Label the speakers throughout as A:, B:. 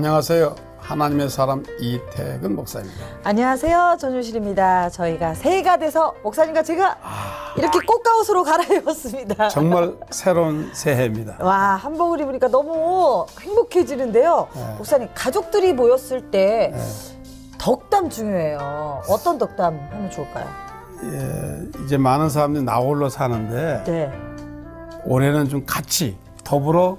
A: 안녕하세요. 하나님의 사람 이태근 목사입니다.
B: 안녕하세요. 전유실입니다. 저희가 새해가 돼서 목사님과 제가 이렇게 꽃가옷으로 갈아입었습니다.
A: 정말 새로운 새해입니다.
B: 와, 한복을 입으니까 너무 행복해지는데요.
A: 네.
B: 목사님, 가족들이 모였을 때 덕담 중요해요. 어떤 덕담 하면 좋을까요?
A: 예, 이제 많은 사람들이 나 홀로 사는데
B: 네.
A: 올해는 좀 같이 더불어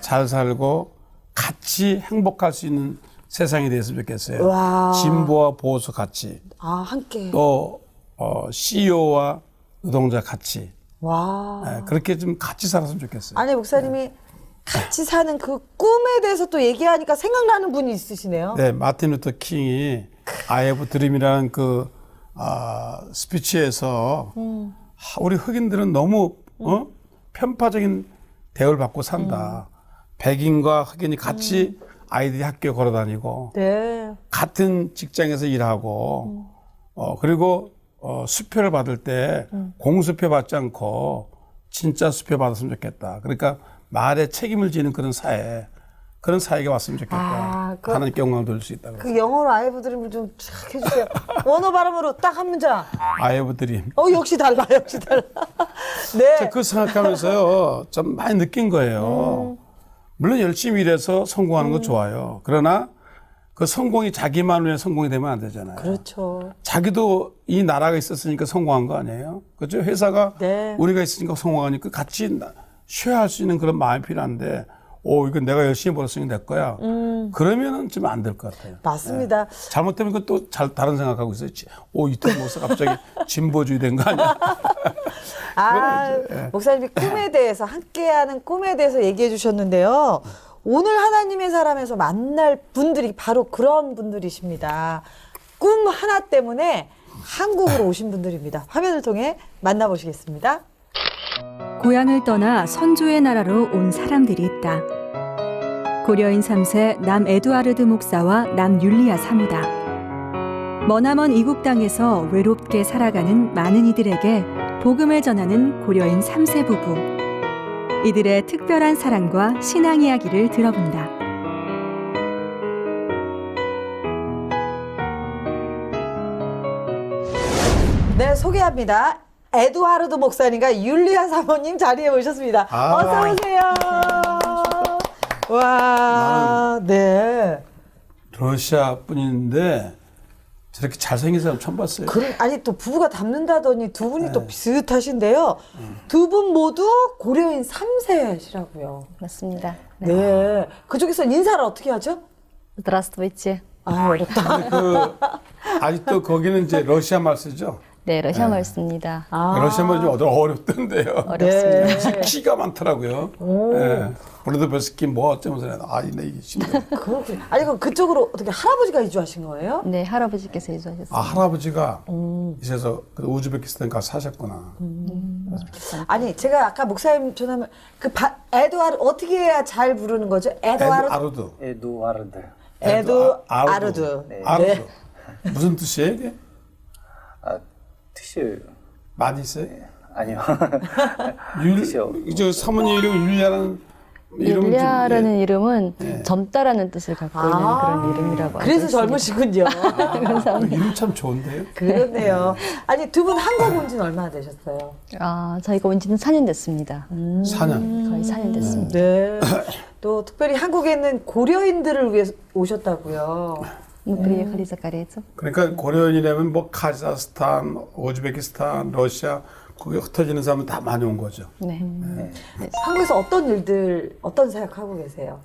A: 잘 살고 같이 행복할 수 있는 세상이 됐으면 좋겠어요.
B: 와.
A: 진보와 보수 같이
B: 아, 함께.
A: 또 어, CEO와 노동자 같이
B: 와.
A: 예, 그렇게 좀 같이 살았으면 좋겠어요.
B: 아니, 목사님이 같이 사는 그 꿈에 대해서 또 얘기하니까 생각나는 분이 있으시네요.
A: 네, 마틴 루터 킹이 아이브 드림이라는 그 아, 스피치에서 하, 우리 흑인들은 너무 어? 편파적인 대우를 받고 산다. 백인과 흑인이 같이 아이들이 학교에 걸어 다니고
B: 네.
A: 같은 직장에서 일하고 어 그리고 어 수표를 받을 때 공수표 받지 않고 진짜 수표 받았으면 좋겠다. 그러니까 말에 책임을 지는 그런 사회 그런 사회가 왔으면 좋겠다.
B: 아, 그-
A: 하나님께 영광을 돌릴 수 있다. 고
B: 그 영어로 아이브 드림을 좀 쫙 해주세요. 원어 발음으로 딱 한 문장.
A: 아이브 드림.
B: 어 역시 달라 역시 달라. 네.
A: 그 생각하면서요 좀 많이 느낀 거예요. 물론 열심히 일해서 성공하는 거 좋아요. 그러나 그 성공이 자기만 위해 성공이 되면 안 되잖아요.
B: 그렇죠.
A: 자기도 이 나라가 있었으니까 성공한 거 아니에요? 그죠? 회사가
B: 네.
A: 우리가 있으니까 성공하니까 같이 나- 쉐어할 수 있는 그런 마음이 필요한데, 오, 이거 내가 열심히 벌었으니까 내 거야. 그러면은 좀 안 될 것 같아요.
B: 음. 맞습니다.
A: 잘못되면 그또 잘 다른 생각하고 있어요. 지- 오, 이때 모서 갑자기 진보주의 된 거 아니야?
B: 아
A: 예.
B: 목사님이 꿈에 대해서 함께하는 꿈에 대해서 얘기해 주셨는데요. 오늘 하나님의 사람에서 만날 분들이 바로 그런 분들이십니다. 꿈 하나 때문에 한국으로 오신 분들입니다. 화면을 통해 만나보시겠습니다.
C: 고향을 떠나 선조의 나라로 온 사람들이 있다. 고려인 3세 남 에두아르드 목사와 남 율리아 사무다. 머나먼 이국 땅에서 외롭게 살아가는 많은 이들에게 복음을 전하는 고려인 3세 부부. 이들의 특별한 사랑과 신앙 이야기를 들어본다.
B: 네 소개합니다. 에두하르드 목사님과 율리아 사모님 자리에 모셨습니다.
A: 아.
B: 어서 오세요. 와, 네.
A: 러시아 분인데 저렇게 잘생긴 사람 처음 봤어요.
B: 그럼 아니 또 부부가 닮는다더니 두 분이
A: 네.
B: 또 비슷하신데요.
A: 음.
B: 두 분 모두 고려인 3세시라고요.
D: 맞습니다.
B: 네. 그쪽에서 인사를 어떻게 하죠?
D: Здравствуйте.
B: 아, 어렵다.
A: 근데 그 아직도 거기는 이제 러시아 말 쓰죠.
D: 네, 러시아 말 씁니다.
B: 아.
A: 러시아 말이 좀 어려- 어렵던데요.
D: 어렵습니다.
B: 네.
A: 키가 많더라고요. 예. 블루드베스키 뭐 어쩌면서 내가 아, 이내 이게 힘들어.
B: 그렇군요. 아니 그럼 그쪽으로 어떻게 할아버지가 이주하신 거예요?
D: 네, 할아버지께서 이주하셨습니다.
A: 아 할아버지가
B: 음.
A: 있어서 그 우즈베키스탄 가서 사셨구나.
B: 아니 제가 아까 목사님 전화면 그 바, 에드와르 어떻게 해야 잘 부르는 거죠? 에드와르
A: 아르드.
E: 에두아르드.
B: 에두
A: 아- 아르드.
B: 아르드.
E: 네.
A: 아르드.
B: 네.
A: 무슨 뜻이에요 이게?
E: 아, 뜻이
A: 많이 있어요?
E: 아니요.
A: 율,
E: 뜻이요.
A: 이제 사모님 이름 율리아라는 이름은 좀,
D: 율리아라는
A: 예.
D: 이름은
A: 네.
D: 젊다라는 뜻을 갖고 있는
B: 아.
D: 그런 이름이라고
B: 그래서
D: 있습니다.
B: 젊으시군요.
A: 아, 이름 참 좋은데요?
B: 그렇네요. 아니 두 분 한국 온 지는 얼마나 되셨어요?
D: 아, 저희가 온 지는 4년 됐습니다.
A: 4년.
D: 거의 4년 됐습니다.
B: 네. 또 특별히 한국에 있는 고려인들을 위해 오셨다고요.
D: Ну, приехали за корейцев.
A: 그러니까 고려인이라면 뭐 카자흐스탄, 우즈베키스탄, 러시아 거기 흩어지는 사람은 다 많이 온 거죠.
D: 네.
B: 한국에서 어떤 일들, 어떤 생각하고 계세요?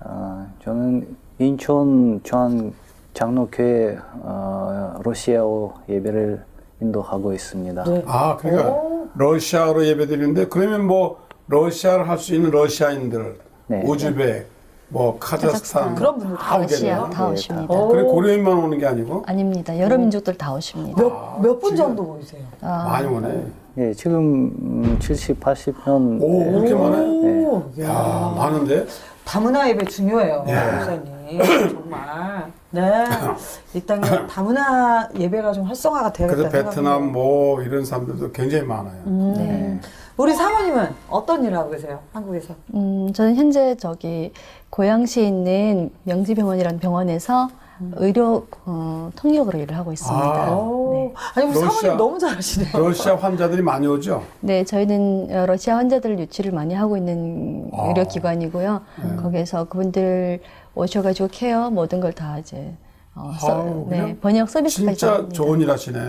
E: 아, 저는 인천 전 장로교회 어, 러시아어 예배를 인도하고 있습니다.
B: 네.
A: 아, 그러니까
B: 오.
A: 러시아로 예배드리는데 그러면 뭐 러시아를 할 수 있는 러시아인들,
E: 네.
A: 우즈벡, 뭐 카자흐스탄
B: 그런 분들 다
A: 오겠네요.
D: 다
E: 네,
D: 오십니다.
B: 오.
A: 그래 고려인만 오는 게 아니고
D: 아닙니다. 여러 민족들 다 오십니다.
B: 몇, 몇 분 정도 보이세요?
A: 많이 오네.
E: 예, 지금 음, 70, 80년
A: 오, 그렇게 많아요?
B: 오, 야.
A: 야, 많은데?
B: 다문화 예배 중요해요,
A: 예.
B: 목사님. 정말. 네. 이 땅에 다문화 예배가 좀 활성화가
A: 그래서
B: 되어야겠다.
A: 베트남 뭐 이런 사람들도 굉장히 많아요.
B: 음. 우리 사모님은 어떤 일을 하고 계세요? 한국에서?
D: 음, 저는 현재 저기 고양시에 있는 명지병원이라는 병원에서 의료 어, 통역으로 일을 하고 있습니다.
A: 아.
B: 오. 아니 우리
A: 러시아-
B: 사모님 너무 잘하시네요.
A: 러시아 환자들이 많이 오죠.
D: 네, 저희는 어, 러시아 환자들 유치를 많이 하고 있는
A: 아.
D: 의료기관이고요. 거기서 그분들 오셔가지고 케어 모든 걸 다 이제 어, 서-
A: 아우,
D: 네,
A: 그냥
D: 번역 서비스까지
A: 진짜
D: 합니다.
A: 좋은 일 하시네.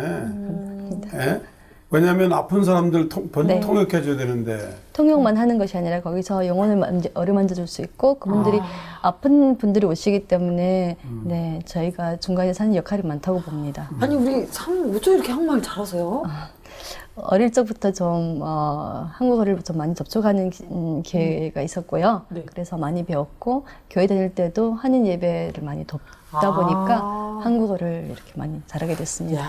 A: 예? 왜냐하면 아픈 사람들 통, 번,
D: 네.
A: 통역해줘야 되는데
D: 통역만 하는 것이 아니라 거기서 영혼을 만져, 어루만져 줄 수 있고 그분들이 아. 픈 분들이 오시기 때문에 네 저희가 중간에 사는 역할이 많다고 봅니다.
B: 아니 우리 사모님 어쩜 이렇게 한국말 잘하세요?
D: 어릴 적부터 좀 어, 한국어를 좀 많이 접촉하는 기, 음, 기회가 있었고요.
B: 네.
D: 그래서 많이 배웠고 교회 다닐 때도 한인 예배를 많이 돕 다
B: 아.
D: 보니까 한국어를 이렇게 많이 잘하게 됐습니다.
B: 야,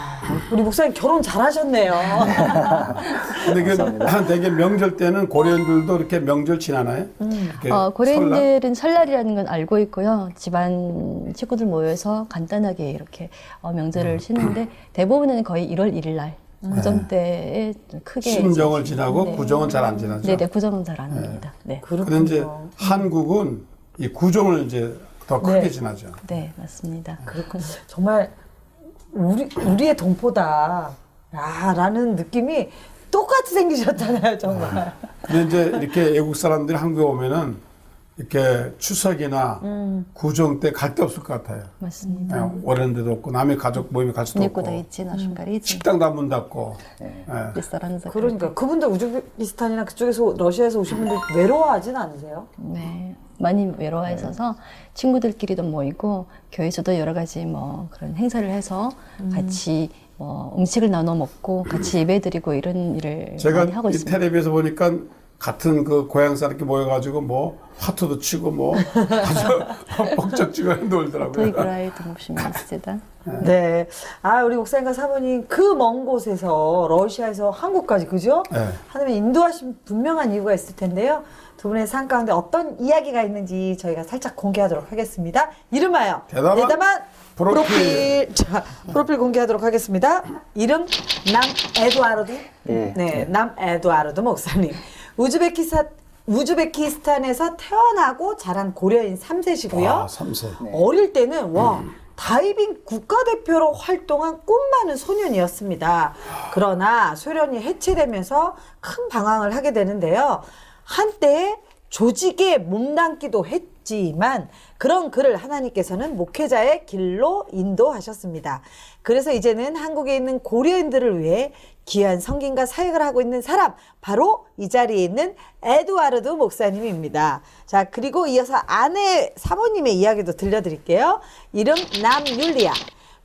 B: 우리 목사님 결혼 잘하셨네요.
A: 근데 그 되게 명절 때는 고려인들도 이렇게 명절 지나나요? 이렇게
D: 어,
A: 설날?
D: 고려인들은 설날 이라는 건 알고 있고요. 집안 식구들 모여서 간단하게 이렇게 어, 명절을 쉬는데 대부분은 거의 1월 1일 날 구정 때에 크게
A: 신정을
D: 이제-
A: 지나고
D: 네.
A: 구정은 잘 안 지나죠.
D: 네네 구정은 잘 안 합니다. 네.
A: 근데 이제 한국은 이 구정을 이제 더 크게
B: 네.
A: 지나죠.
D: 네 맞습니다.
B: 그렇군. 정말 우리 우리의 동포다. 야, 라는 느낌이 똑같이 생기셨잖아요, 정말.
A: 근데 이제 이렇게 외국 사람들이 한국에 오면은 이렇게 추석이나
B: 음.
A: 구정 때 갈 데 없을 것 같아요.
D: 맞습니다.
A: 예, 오랜 데도 없고 남의 가족 모임에 갈 수도 없고.
D: 있지, 음.
A: 식당도 안문 닫고.
D: 네. 예. 예.
B: 그러니까 그분들 우즈베키스탄이나 그쪽에서 러시아에서 오신 분들 외로워하진 않으세요?
D: 네. 많이 외로워 네. 있어서 친구들끼리도 모이고 교회에서도 여러 가지 뭐 그런 행사를 해서 음. 같이 뭐 음식을 나눠 먹고 같이 예배드리고 이런 일을 많이 하고 있습니다.
A: 이텔레비에서 보니까 같은 그 고향사 이렇게 모여가지고 뭐 화투도 치고 뭐 아주
D: 목적지간
A: 놀더라고요.
D: 그라이 동심입니다.
B: 네. 아 우리 목사님과 사모님 그 먼 곳에서 러시아에서 한국까지 그죠?
A: 네.
B: 하나님 인도하신 분명한 이유가 있을 텐데요. 두 분의 삶 가운데 어떤 이야기가 있는지 저희가 살짝 공개하도록 하겠습니다. 이름하여
A: 대담한, 대담한 프로필.
B: 프로필. 자, 프로필 공개하도록 하겠습니다. 이름 남 에드와르드.
E: 네.
B: 네. 남 에드와르드 목사님. 우즈베키스탄 우즈베키스탄에서 태어나고 자란 고려인 3세시고요.
A: 와, 3세.
B: 어릴 때는 와 다이빙 국가대표로 활동한 꿈 많은 소년이었습니다. 그러나 소련이 해체되면서 큰 방황을 하게 되는데요. 한때 조직에 몸담기도 했 지만 그런 그를 하나님께서는 목회자의 길로 인도하셨습니다. 그래서 이제는 한국에 있는 고려인들을 위해 귀한 성김과 사역을 하고 있는 사람 바로 이 자리에 있는 에드와르드 목사님입니다. 자 그리고 이어서 아내 사모님의 이야기도 들려드릴게요. 이름 남율리아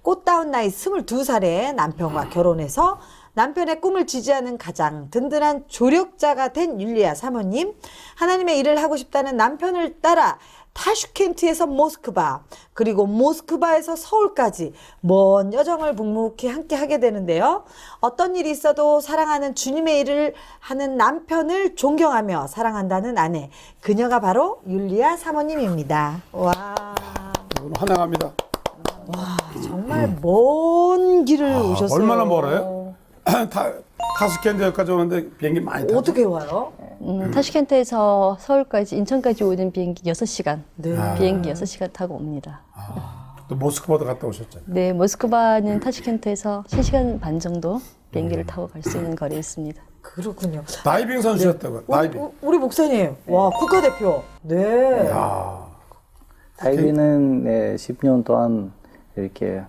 B: 꽃다운 나이 22살에 남편과 결혼해서 남편의 꿈을 지지하는 가장 든든한 조력자가 된 율리아 사모님 하나님의 일을 하고 싶다는 남편을 따라 타슈켄트에서 모스크바 그리고 모스크바에서 서울까지 먼 여정을 묵묵히 함께 하게 되는데요. 어떤 일이 있어도 사랑하는 주님의 일을 하는 남편을 존경하며 사랑한다는 아내 그녀가 바로 율리아 사모님입니다. 와
A: 환영합니다.
B: 정말 먼 길을
A: 아,
B: 오셨어요.
A: 얼마나 멀어요? 타, 타스켄드까지 오는데 비행기 많이 타죠.
B: 어떻게 와요?
D: 음, 타슈켄트에서 서울까지 인천까지 오는 비행기 6시간.
B: 네.
D: 비행기 6시간 타고 옵니다.
A: 또 모스크바도 갔다 오셨잖아요.
D: 네, 모스크바는 타슈켄트에서 3시간 반 정도 비행기를 타고 갈 수 있는 거리에 있습니다.
B: 그렇군요.
A: 다이빙 선수였다고요.
B: 우리,
A: 다이빙.
B: 우- 우리 목사님, 와 국가대표. 네.
A: 야,
E: 다이비는 네, 10년 동안 이렇게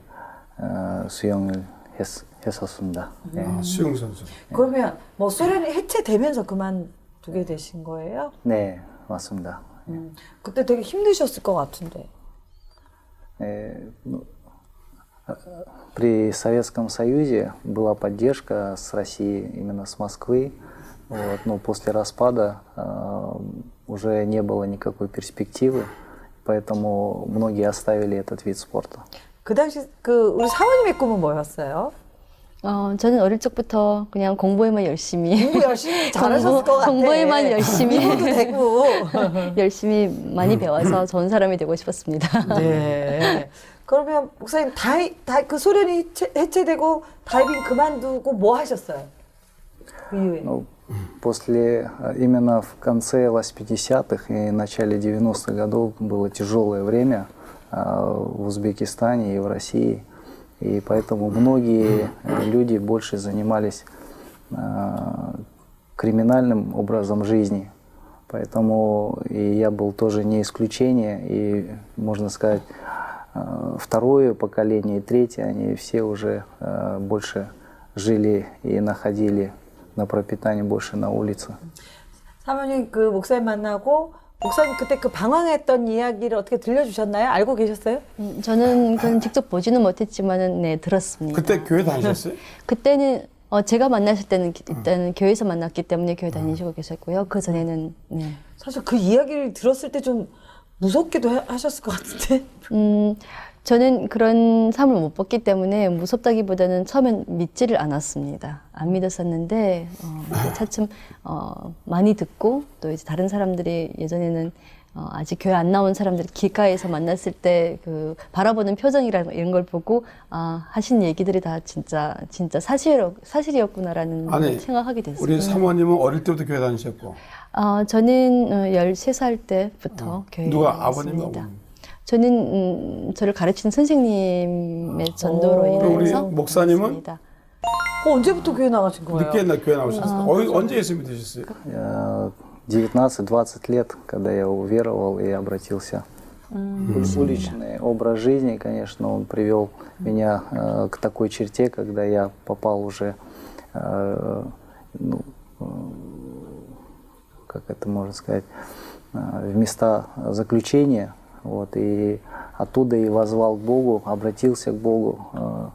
E: 어, 수영을 했, 했었습니다. 네.
A: 아, 수영 선수.
B: 그러면 뭐 소련이 해체되면서 그만두게 되신 거예요?
E: 네, 맞습니다.
B: 음, 그때 되게 힘드셨을 것 같은데.
E: Э, ну, э, При Советском Союзе была поддержка с России, именно с Москвы. Вот, но после распада э, уже не было никакой перспективы, поэтому многие оставили этот вид спорта.
B: 그 당시 그 우리 사모님의 꿈은 뭐였어요?
D: 어, 저는 어릴 적부터 그냥 공부에만 열심히
B: 공부 열심히 잘하셨을 것 같아.
D: 공부에만 열심히
B: 공부도 되고.
D: 열심히 많이 배워서 좋은 사람이 되고 싶었습니다.
B: 네. 그러면 목사님 다이 다그 소련이 해체, 해체되고 다이빙 그만두고 뭐 하셨어요? 그 이후에.
E: Ну, после, э, именно в конце 80-х и начале 90-х годов было тяжелое время э, в Узбекистане и в России. И поэтому многие э, люди больше занимались э, криминальным образом жизни. Поэтому и я был тоже не исключение. И, можно сказать, э, второе поколение и третье, они все уже э, больше жили и находили на пропитание больше на улице.
B: 사모님 그 목사님 만나고 목사님 그때 그 방황했던 이야기를 어떻게 들려주셨나요? 알고 계셨어요?
D: 음, 저는 그건 직접 보지는 못했지만은 네 들었습니다.
A: 그때 교회 다니셨어요?
D: 그때는 어, 제가 만났을 때는 기- 일단 교회에서 만났기 때문에 교회 다니시고 계셨고요. 그 전에는 네.
B: 사실 그 이야기를 들었을 때 좀 무섭기도 해- 하셨을 것 같은데.
D: 음, 저는 그런 삶을 못 봤기 때문에 무섭다기보다는 처음엔 믿지를 않았습니다. 안 믿었었는데 어, 차츰 어, 많이 듣고 또 이제 다른 사람들이 예전에는 어, 아직 교회 안 나온 사람들 길가에서 만났을 때 그 바라보는 표정이라는 거, 이런 걸 보고 아 하신 얘기들이 다 진짜 진짜 사실 사실이었구나라는
A: 아니,
D: 걸 생각하게 됐어요.
A: 우리 사모님은 어릴 때부터 교회 다니셨고
D: 어, 저는 어, 13살 때부터 교회에
A: 누가
D: 다녔습니다.
A: 아버님과 어머님?
D: 저는 음, 저를 가르치는 선생님의 전도로
B: 오.
A: 우리
D: 인해서
A: 목사님은?
D: 다녔습니다.
B: 어, 언제부터 교회 나가신 거예요?
A: 늦게 옛날 교회 나오셨어요. 어, 언제 예수 믿으셨어요?
E: Э, 19-20 лет, когда я уверовал и обратился. Уличный образ жизни, конечно, он привел меня э, к такой черте, когда я попал уже э, ну, э, как это можно сказать, э, в места заключения. Вот, и оттуда и возвал к Богу, обратился к Богу. Э,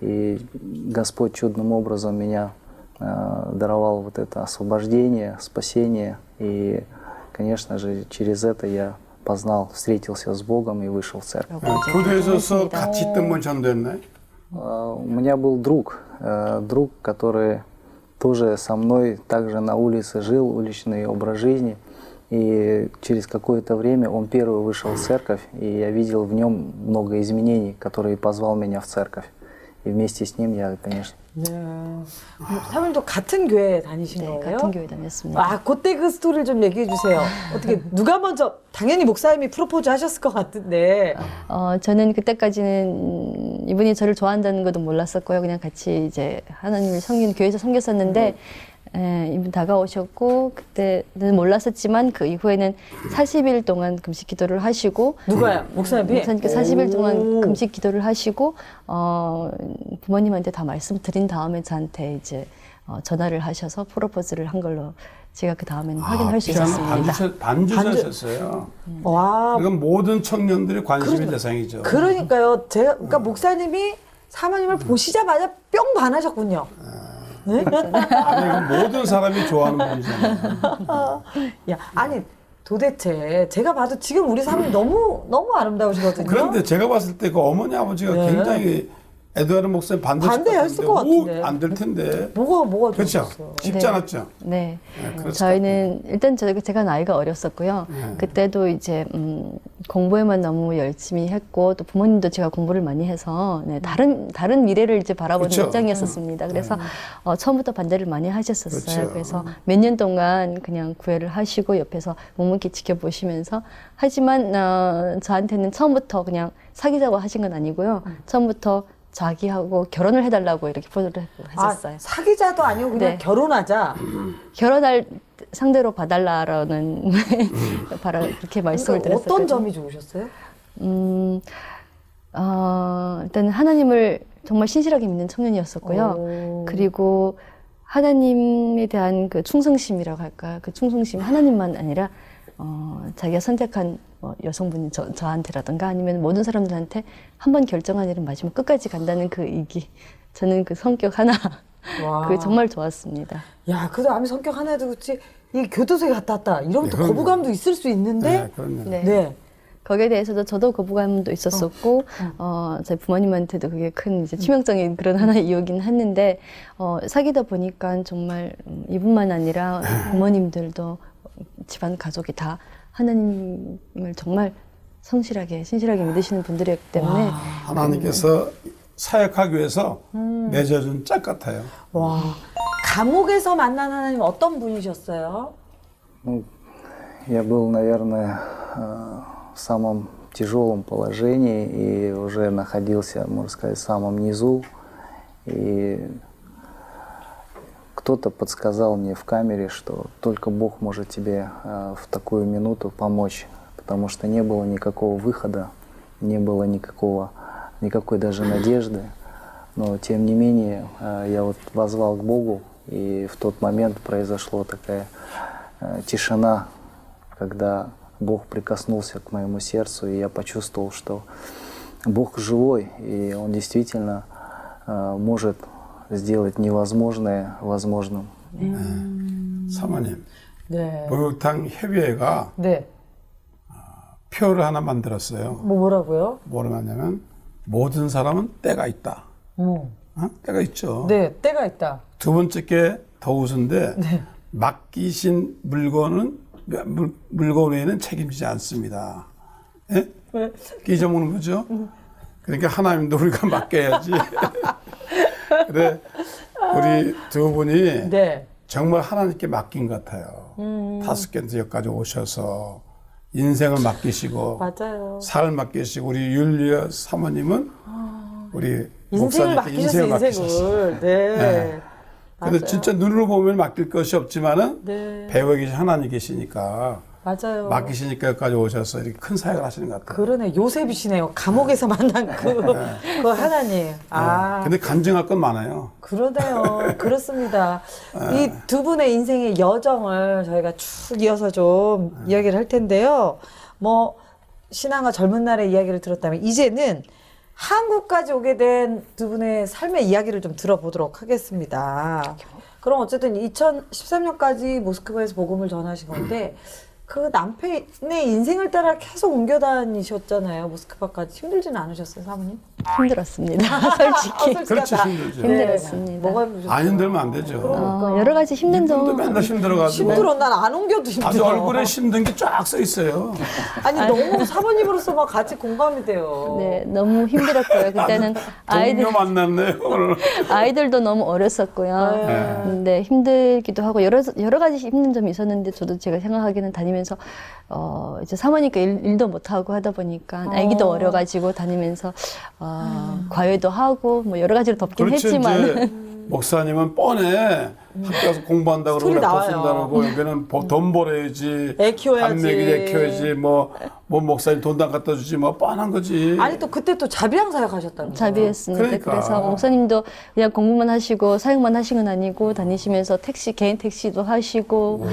E: и Господь чудным образом меня э, даровал вот это освобождение, спасение. И, конечно же, через это я познал, встретился с Богом и вышел в церковь. Э, у меня был друг, друг, который тоже со мной также на улице жил, уличный образ жизни. И через какое-то время он первый вышел в церковь, и я видел в нем много изменений, которые позвал меня в церковь. И вместе с ним я, конечно,
B: 네. 사모님도 같은 교회 다니신
D: 네,
B: 거예요?
D: 같은 교회 다녔습니다.
B: 아, 그때 그 스토리를 좀 얘기해 주세요. 어떻게 누가 먼저 당연히 목사님이 프로포즈 하셨을 것 같은데.
D: 어, 저는 그때까지는 음, 이분이 저를 좋아한다는 것도 몰랐었고요. 그냥 같이 이제 하나님을 섬기는 교회에서 섬겼었는데 에, 이분 다가오셨고 그때는 몰랐었지만 그 이후에는 40일 동안 금식 기도를 하시고
B: 누가요? 목사님이?
D: 목사님께 40일 동안
B: 오.
D: 금식 기도를 하시고 어, 부모님한테 다 말씀드린 다음에 저한테 이제 어, 전화를 하셔서 프로포즈를 한 걸로 제가 그 다음에는 확인할 수 있었습니다.
A: 반주,
B: 반주-
A: 반주자셨어요.
B: 와,
A: 이건 모든 청년들이 관심의 대상이죠.
B: 그러니까요. 제가 그러니까 목사님이 사모님을 보시자마자 뿅 반하셨군요. 네?
A: 아니, 이건 모든 사람이 좋아하는 분이잖아요.
B: 야, 아니 도대체 제가 봐도 지금 우리 사모님 너무 너무 아름다우시거든요.
A: 그런데 제가 봤을 때 그 어머니 아버지가
B: 네.
A: 굉장히 에드와르 목사님 반대했을
B: 반대했을 것 같은데.
A: 안될 텐데.
B: 뭐가 뭐가
A: 그렇죠.
B: 좋았어요?
A: 쉽지
D: 네.
A: 않았죠.
D: 네.
A: 네, 그랬을
D: 저희는 일단 제가, 제가 나이가 어렸었고요.
A: 네.
D: 그때도 이제 음, 공부에만 너무 열심히 했고 또 부모님도 제가 공부를 많이 해서 네, 다른 다른 미래를 이제 바라보는
A: 그렇죠.
D: 입장이었었습니다. 그래서 어, 처음부터 반대를 많이 하셨었어요.
A: 그렇죠.
D: 그래서 몇 년 동안 그냥 구애를 하시고 옆에서 묵묵히 지켜보시면서 하지만 어, 저한테는 처음부터 그냥 사귀자고 하신 건 아니고요. 처음부터 자기하고 결혼을 해달라고 이렇게 포도를
B: 아,
D: 했었어요.
B: 사귀자도 아니고 그냥
D: 네.
B: 결혼하자.
D: 결혼할 상대로 봐달라라는 바라 그렇게 말씀을
B: 그러니까
D: 드렸어요.
B: 어떤 점이 좋으셨어요?
D: 음, 어, 일단 하나님을 정말 신실하게 믿는 청년이었었고요.
B: 오.
D: 그리고 하나님에 대한 그 충성심이라고 할까, 그 충성심 하나님만 아니라 어, 자기가 선택한 뭐 여성분이 저, 저한테라든가 아니면 모든 사람들한테 한 번 결정한 일은 마지막 끝까지 간다는 그 이기. 저는 그 성격 하나,
B: 와.
D: 그게 정말 좋았습니다.
B: 야, 그래도 아무 성격 하나도 그렇지. 이 교도소에 갔다 왔다. 이러면
A: 네,
B: 또
A: 그럼요.
B: 거부감도 있을 수 있는데.
A: 네.
D: 네.
B: 네.
D: 거기에 대해서도 저도 거부감도 있었었고 어, 저희 부모님한테도 그게 큰 이제 치명적인 그런 하나의 이유긴 했는데 어, 사귀다 보니까 정말 음, 이분만 아니라 부모님들도 집안 가족이 다 하나님을 정말 성실하게 신실하게 믿으시는 분들이기 때문에
A: 하나님께서 사역하기 위해서 맺어준 짝 같아요.
B: 와. 감옥에서 만난 하나님 어떤 분이셨어요?
E: Ну, я был, наверное, э, в самом тяжелом положении и уже находился, можно сказать, в самом низу. И кто-то подсказал мне в камере, что только Бог может тебе э, в такую минуту помочь, потому что не было никакого выхода, не было никакого, никакой даже надежды. Но тем не менее э, я вот возвал к Богу, и в тот момент произошла такая э, тишина, когда Бог прикоснулся к моему сердцу, и я почувствовал, что Бог живой, и Он действительно может сделать невозможное возможным.
A: 사모님,
B: 네.
A: 목욕탕 협의회가
B: 네.
A: 표를 하나 만들었어요.
B: 뭐 뭐라고요?
A: 뭐라 하냐면 모든 사람은 때가 있다.
B: 어.
A: 어? 때가 있죠.
B: 네, 때가 있다.
A: 두 번째 게 더 우스인데 맡기신 물건은 물, 물건 외에는 책임지지 않습니다. 예?
B: 왜?
A: 그 잊어먹는 거죠. 그러니까 하나님도 우리가 맡겨야지. 그래 우리 두 분이
B: 네.
A: 정말 하나님께 맡긴 것 같아요. 다섯 개 지역까지 오셔서 인생을 맡기시고
B: 맞아요.
A: 삶을 맡기시고 우리 율리아 사모님은 우리
B: 인생을
A: 목사님께
B: 맡기셨어요,
A: 맡기셨어요.
B: 인생을. 네.
A: 네. 근데
B: 맞아요.
A: 진짜 눈으로 보면 맡길 것이 없지만은
B: 네.
A: 배우에 계신 하나님 계시니까
B: 맞아요.
A: 맡기시니까 여기까지 오셔서 이렇게 큰 사역을 하시는 것 같아요.
B: 그러네. 요셉이시네요. 감옥에서 만난 그, 그 하나님. 아.
A: 근데 간증할 건 많아요.
B: 그러네요. 그렇습니다. 이 두 분의 인생의 여정을 저희가 쭉 이어서 좀 이야기를 할 텐데요. 뭐, 신앙과 젊은 날의 이야기를 들었다면, 이제는 한국까지 오게 된 두 분의 삶의 이야기를 좀 들어보도록 하겠습니다. 그럼 어쨌든 2013년까지 모스크바에서 복음을 전하신 건데, 그 남편의 인생을 따라 계속 옮겨 다니셨잖아요. 모스크바까지. 힘들지는 않으셨어요, 사모님?
D: 힘들었습니다. 솔직히.
B: 아,
A: 그렇지. 힘들죠.
D: 힘들었습니다.
B: 뭐가 힘드셨어요?
A: 안 힘들면 안 되죠.
D: 어, 여러 가지 힘든 점
A: 맨날 힘들어가지고
B: 힘들어. 난 안 옮겨도 힘들어.
A: 아주 얼굴에 힘든 게 쫙 써 있어요.
B: 아니 너무 사모님으로서 막 같이 공감이 돼요.
D: 네, 너무 힘들었고요. 그때는 아이들
A: 동료 만났네요 오늘.
D: 아이들도 너무 어렸었고요.
A: 네.
D: 근데 힘들기도 하고 여러 여러 가지 힘든 점이 있었는데 저도 제가 생각하기는 다니면서 어 이제 사모니까 일, 일도 못 하고 하다 보니까 아기도
B: 어.
D: 어려가지고 다니면서 어 과외도 하고 뭐 여러 가지로 덥긴
A: 그렇지
D: 했지만
A: 목사님은 뻔해 학교 가서 공부한다고 그러고 랩터
B: 나와요.
A: 쓴다고 그러고 여기는 보- 돈 벌어야지
B: 애 키워야지.
A: 밤내기 애 키워야지 뭐, 뭐 목사님 돈안 갖다 주지 뭐 뻔한 거지
B: 아니 또 그때 또 자비랑 사역하셨다는 거예요.
D: 자비했습니다.
A: 그러니까.
D: 그래서 목사님도 그냥 공부만 하시고 사역만 하신 건 아니고 다니시면서 택시 개인 택시도 하시고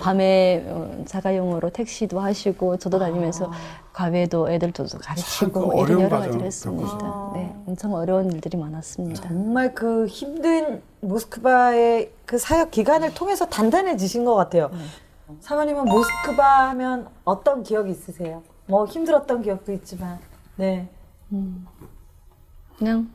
D: 밤에 어, 자가용으로 택시도 하시고 저도 다니면서 과외도 애들도
A: 참
D: 가르치고
A: 그
D: 이런
A: 어려운
D: 여러
A: 과정을
D: 가지를 했습니다. 네, 엄청 어려운 일들이 많았습니다.
B: 정말 그 힘든 모스크바의 그 사역 기간을 통해서 단단해지신 것 같아요. 사모님은 모스크바 하면 어떤 기억이 있으세요? 뭐 힘들었던 기억도 있지만, 네.
D: 그냥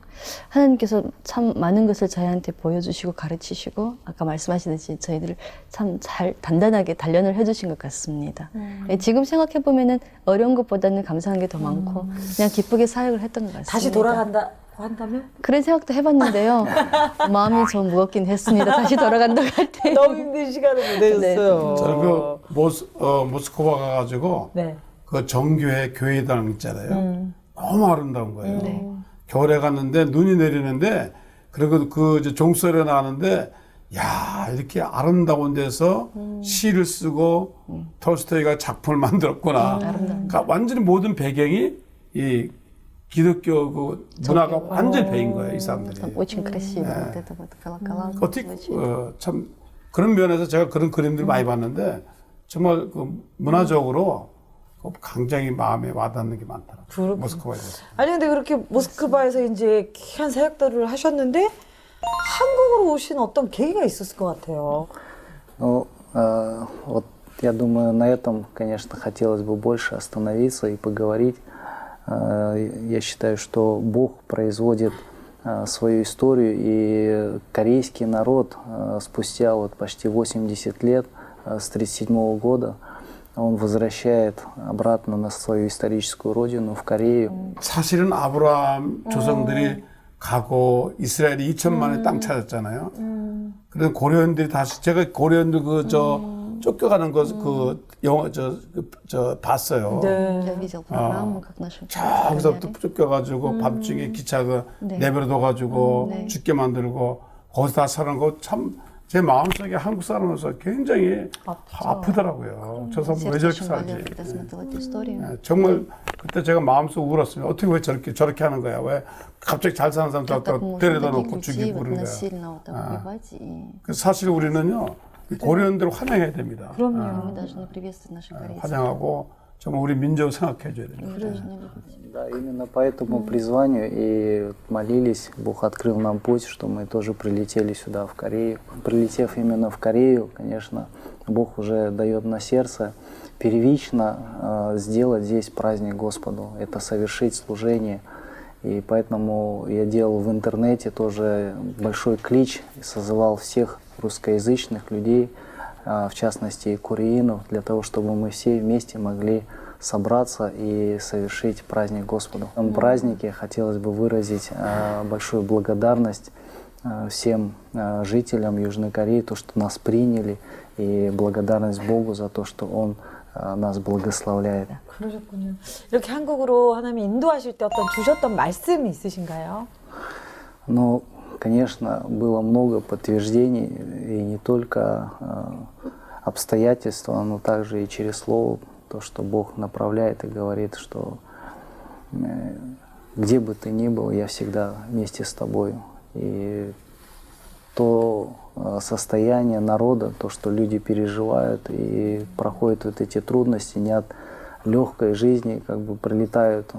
D: 하나님께서 참 많은 것을 저희한테 보여주시고 가르치시고 아까 말씀하시듯이 저희들을 참 잘 단단하게 단련을 해주신 것 같습니다. 예, 지금 생각해 보면은 어려운 것보다는 감사한 게 더 많고 그냥 기쁘게 사역을 했던 것 같습니다.
B: 다시 돌아간다 한다면?
D: 그런 생각도 해봤는데요. 마음이 좀 무겁긴 했습니다. 다시 돌아간다고 할 때.
B: 너무 힘든 시간을 보내셨어요.
A: 저는 그 모스, 어, 모스크바 가가지고
B: 네.
A: 그 정교회 교회당 있잖아요 너무 아름다운 거예요
B: 네.
A: 겨울에 갔는데 눈이 내리는데 그리고 그 이제 종소리가 나는데 야 이렇게 아름다운 데서 시를 쓰고 톨스토이가 작품을 만들었구나. 그러니까 완전히 모든 배경이 이 기독교 그 문화가 완전히 배인 거예요 이 사람들이.
D: Очень красиво. Вот это вот колокола.
A: 어떻게 어, 참 그런 면에서 제가 그런 그림들 을 많이 봤는데 정말 그 문화적으로 그 굉장히 마음에 와닿는 게 많더라고요.
B: 그렇군요.
A: 모스크바에서.
B: 아니 근데 그렇게 모스크바에서 이제 귀한 사역들을 하셨는데 한국으로 오신 어떤 계기가 있었을 것 같아요.
E: Ну, э, вот Я думаю, на этом, конечно, хотелось бы больше остановиться и поговорить. Э, Я считаю, что Бог производит э, свою историю, и корейский народ э, спустя вот почти 80 лет, э, с 1937 года, он возвращает обратно на свою историческую родину, в Корею.
A: 사실은 아브라함 조상들이 가고 이스라엘이 2천만의 땅 찾았잖아요. 그래서 고려인들이 다시 제가 고려인들 그 저 쫓겨가는 거, 그, 음. 영화, 저, 그, 저, 봤어요.
B: 네.
D: 어.
A: 저기서부터 쫓겨가지고, 음. 밤중에 기차가
D: 네.
A: 내버려둬가지고,
D: 네.
A: 죽게 만들고, 거기서 다 사는 거 참, 제 마음속에 한국 사람으로서 굉장히 아프더라고요저 사람 왜 저렇게 살지? 예, 정말 그때 제가 마음속 울었어요. 어떻게 왜 저렇게 저렇게 하는 거야? 왜 갑자기 잘 사는 사람 갖다 데려다 놓고 죽이고 그러는 거야?
D: 아.
A: 그 사실 우리는요 고려인들을 환영해야 됩니다.
B: 그럼요.
D: мы должны приветствовать наших
A: 예,
D: корейцев.
A: 정하고 정말 우리 민족을 생각해 줘야 됩니다.
D: Мы должны любить.
E: Да, именно по этому призванию и вот молились, Бог открыл нам путь, что мы тоже прилетели сюда, в Корею. Прилетев именно в Корею, конечно, Бог уже дает на сердце первично э, сделать здесь праздник Господу, это совершить служение. И поэтому я делал в интернете тоже большой клич, и созывал всех русскоязычных людей, а, в частности и куриинов, для того, чтобы мы все вместе могли собраться и совершить праздник Господу. В этом празднике хотелось бы выразить а, большую благодарность а, всем а, жителям Южной Кореи, то, что нас приняли, и благодарность Богу за то, что Он а, нас благословляет.
B: 그러셨군요. 이렇게 한국으로 하나님 인도하실 때 어떤 주셨던 말씀이 있으신가요?
E: Ну, конечно, было много подтверждений, и не только э, обстоятельства, но также и через слово, то, что Бог направляет и говорит, что э, где бы ты ни был, я всегда вместе с тобой. И то э, состояние народа, то, что люди переживают и проходят вот эти трудности, не от легкой жизни, как бы прилетают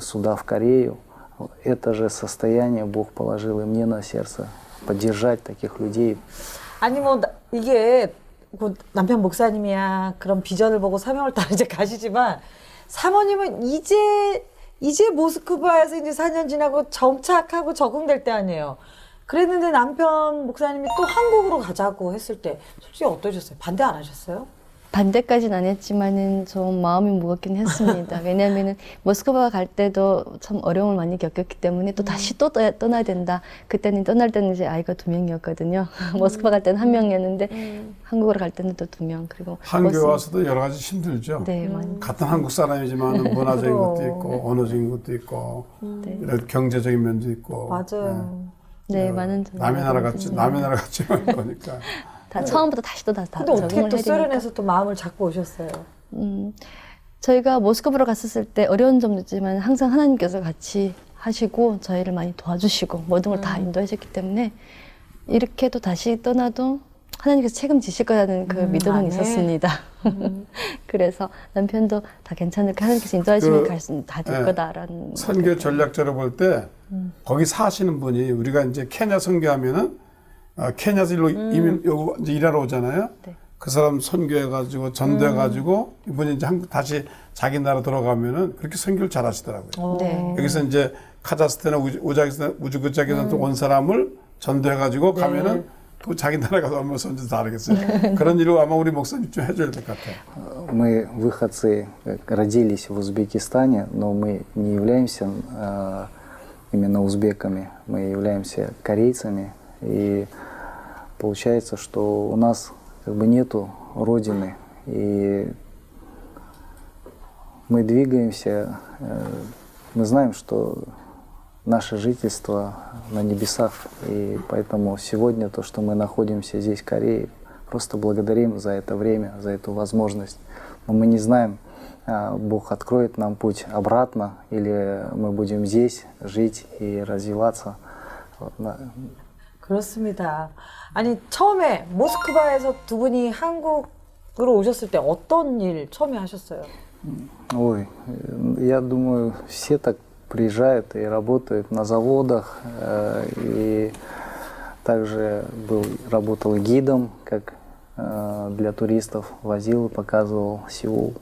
E: сюда, в Корею, это же состояние Бог положил и мне на сердце, поддержать таких людей,
B: 아니 뭐 나- 이게 그 남편 목사님이야 그런 비전을 보고 사명을 따라 이제 가시지만 사모님은 이제 이제 모스크바에서 이제 4년 지나고 정착하고 적응될 때 아니에요. 그랬는데 남편 목사님이 또 한국으로 가자고 했을 때 솔직히 어떠셨어요? 반대 안 하셨어요?
D: 반대까지는 안 했지만은 좀 마음이 무겁긴 했습니다. 왜냐하면은 모스크바 갈 때도 참 어려움을 많이 겪었기 때문에 또 다시 또 떠- 떠나야 된다. 그때는 떠날 때는 이제 아이가 두 명이었거든요. 모스크바 갈 때는 한 명이었는데 한국으로 갈 때는 또 두 명. 그리고
A: 한국에
D: 모스-
A: 와서도 여러 가지 힘들죠.
D: 네, 많이.
A: 같은 한국 사람이지만 문화적인 것도 있고 언어적인 것도 있고
D: 네.
A: 이런 경제적인 면도 있고
B: 맞아요.
D: 네, 많은
A: 예. 남의 나라 같지 남의 나라 같지만 거니까
D: 다 처음부터 다시 또 다, 다
B: 근데 어떻게
D: 적응을
B: 또
D: 해야 되니까.
B: 소련에서 또 마음을 잡고 오셨어요?
D: 음, 저희가 모스크바로 갔었을 때 어려운 점도 있지만 항상 하나님께서 같이 하시고 저희를 많이 도와주시고 모든 걸 다 인도해 주셨기 때문에 이렇게 또 다시 떠나도 하나님께서 책임지실 거라는 그
B: 음,
D: 믿음은
B: 아멘.
D: 있었습니다. 그래서 남편도 다 괜찮을까 하나님께서 인도하시면
A: 그,
D: 갈수다될
A: 예,
D: 거다라는
A: 선교 전략자로 볼 때 거기 사시는 분이 우리가 이제 케냐 선교하면은 어, 케냐에서 일로 이민 요 이제 일하러 오잖아요.
D: 네.
A: 그 사람 선교해가지고 전도해가지고 이분이 이제 한국 다시 자기 나라 돌아가면은 그렇게 선교를 잘하시더라고요.
D: 네.
A: 여기서 이제 카자흐스탄이나 우즈- 우즈베키스탄, 우즈베키스탄에서 온 사람을 전도해가지고 가면은 또 자기 나라 가서 얼마나 선교 잘하겠어요. 그런 일을 아마 우리 목사님 좀 해줘야 될 것 같아요.
E: Мы выходцы, э, родились в Узбекистане, но мы не являемся э, именно узбеками, мы являемся корейцами. И получается, что у нас как бы нету родины. И мы двигаемся, э, мы знаем, что наше жительство на небесах. И поэтому сегодня то, что мы находимся здесь, в Корее, просто благодарим за это время, за эту возможность. Но мы не знаем, а, Бог откроет нам путь обратно, или мы будем здесь жить и развиваться. Вот, на-
B: 그렇습니다. 아니 처음에 모스크바에서 두 분이 한국으로 오셨을 때 어떤 일 처음에 하셨어요?
E: Ой, э, я думаю, все так приезжают и работают на заводах, э, и также был, работал гидом, как э, для туристов возил, показывал Сеул.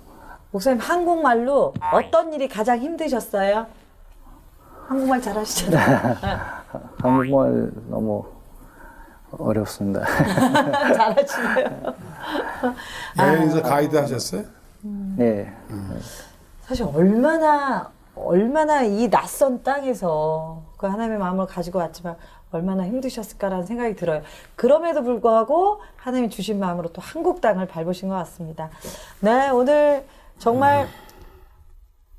B: 목사님 한국말로 어떤 일이 가장 힘드셨어요? 한국말 잘하시잖아요.
E: 한국말 너무 어렵습니다.
B: 잘하시네요.
A: 여행에서 가이드 하셨어요?
E: 네.
B: 사실 얼마나 얼마나 이 낯선 땅에서 그 하나님의 마음을 가지고 왔지만 얼마나 힘드셨을까라는 생각이 들어요. 그럼에도 불구하고 하나님이 주신 마음으로 또 한국 땅을 밟으신 것 같습니다. 네, 오늘 정말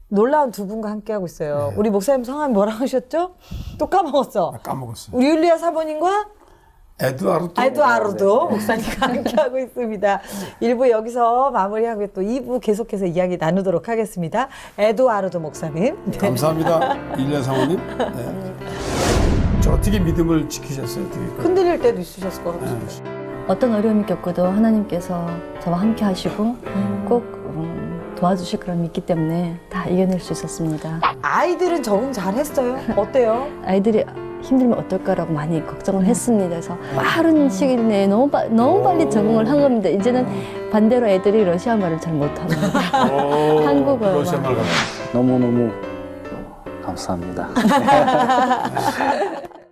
B: 놀라운 두 분과 함께하고 있어요. 우리 목사님 성함이 뭐라고 하셨죠? 또 까먹었어.
A: 아, 까먹었어요.
B: 우리 율리아 사모님과
A: 에드와르도.
B: 에드와르도 목사님과 함께하고 있습니다. 1부 여기서 마무리하고 또 2부 계속해서 이야기 나누도록 하겠습니다. 에드와르도 목사님. 네.
A: 감사합니다. 일년 사모님. 네. 저 어떻게 믿음을 지키셨어요? 어떻게?
B: 흔들릴 때도 있으셨을 것 같아요.
A: 네.
D: 어떤 어려움이 겪어도 하나님께서 저와 함께 하시고 꼭 음, 도와주실 거라 믿기 때문에 다 이겨낼 수 있었습니다.
B: 아이들은 적응 잘 했어요? 어때요?
D: 아이들이 힘들면 어떨까라고 많이 걱정을 했습니다. 그래서 빠른 시기 내에 너무, 빠, 너무 빨리 적응을 한 겁니다. 이제는 반대로 애들이 러시아 말을 잘 못합니다.
A: 오,
D: 한국어만.
A: 러시아 말.
E: 너무너무 감사합니다.